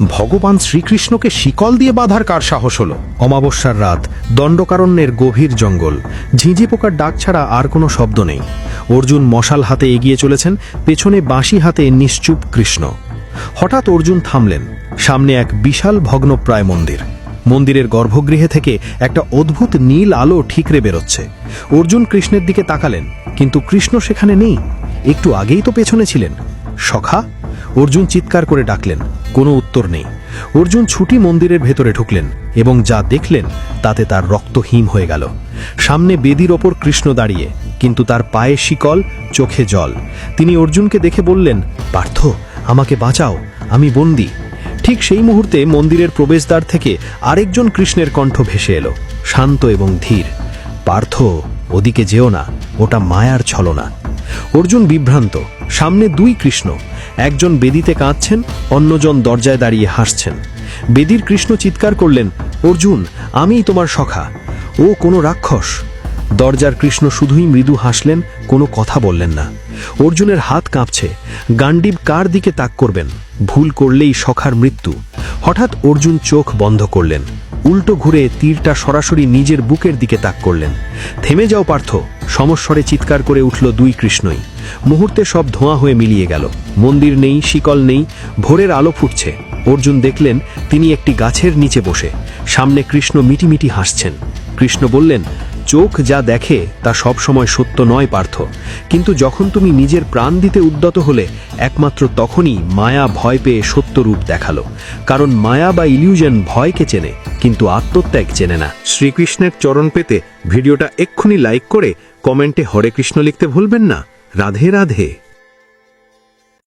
ভগবান শ্রীকৃষ্ণকে শিকল দিয়ে বাঁধার কার সাহস হলো? অমাবস্যার রাত, দণ্ডকারণ্যের গভীর জঙ্গল। ঝিঁঝি পোকার ডাক ছাড়া আর কোনো শব্দ নেই। অর্জুন মশাল হাতে এগিয়ে চলেছেন, পেছনে বাঁশি হাতে নিশ্চুপ কৃষ্ণ। হঠাৎ অর্জুন থামলেন, সামনে এক বিশাল ভগ্নপ্রায় মন্দির। মন্দিরের গর্ভগৃহে থেকে একটা অদ্ভুত নীল আলো ঠিকরে বেরোচ্ছে। অর্জুন কৃষ্ণের দিকে তাকালেন, কিন্তু কৃষ্ণ সেখানে নেই। একটু আগেই তো পেছনে ছিলেন। সখা অর্জুন চিৎকার করে ডাকলেন, কোনো উত্তর নেই। অর্জুন ছুটি মন্দিরের ভেতরে ঢুকলেন এবং যা দেখলেন তাতে তার রক্ত হিম হয়ে গেল। সামনে বেদির ওপর কৃষ্ণ দাঁড়িয়ে, কিন্তু তার পায়ে শিকল, চোখে জল। তিনি অর্জুনকে দেখে বললেন, পার্থ, আমাকে বাঁচাও, আমি বন্দি। ঠিক সেই মুহূর্তে মন্দিরের প্রবেশদ্বার থেকে আরেকজন কৃষ্ণের কণ্ঠ ভেসে এলো, শান্ত এবং ধীর। পার্থ, ওদিকে যেও না, ওটা মায়ার ছলনা। অর্জুন বিভ্রান্ত, সামনে দুই কৃষ্ণ একজন বেদিতে কাঁদছেন, অন্যজন দরজায় দাঁড়িয়ে হাসছেন। বেদির কৃষ্ণ চিৎকার করলেন, অর্জুন, আমিই তোমার সখা। ও কোনো রাক্ষস। দরজার কৃষ্ণ শুধুই মৃদু হাসলেন, কোনো কথা বললেন না। অর্জুনের হাত কাঁপছে গান্ডিব কার দিকে তাক করবেন? ভুল করলেই সখার মৃত্যু। হঠাৎ অর্জুন চোখ বন্ধ করলেন, উল্টো ঘুরে তীরটা সরাসরি নিজের বুকের দিকে তাক করলেন। থেমে যাও, পার্থ। সমস্বরে চিৎকার করে উঠল দুই কৃষ্ণই। মুহূর্তে সব ধোঁয়া হয়ে মিলিয়ে গেল। মন্দির নেই, শিকল নেই, ভোরের আলো ফুটছে। অর্জুন দেখলেন, তিনি একটি গাছের নিচে বসে। সামনে কৃষ্ণ মিটিমিটি হাসছেন। কৃষ্ণ বললেন, চোখ যা দেখে তা সব সময় সত্য নয়, পার্থ। কিন্তু যখন তুমি নিজের প্রাণ দিতে উদ্যত হলে, একমাত্র তখনই মায়া ভয় পেয়ে সত্য রূপ দেখাল। কারণ মায়া বা ইলিউশন ভয়কে চেনে, কিন্তু আত্মত্যাগ চেনে না। শ্রীকৃষ্ণের চরণ পেতে ভিডিওটা এক্ষুনি লাইক করে কমেন্টে হরে কৃষ্ণ লিখতে ভুলবেন না। राधे राधे।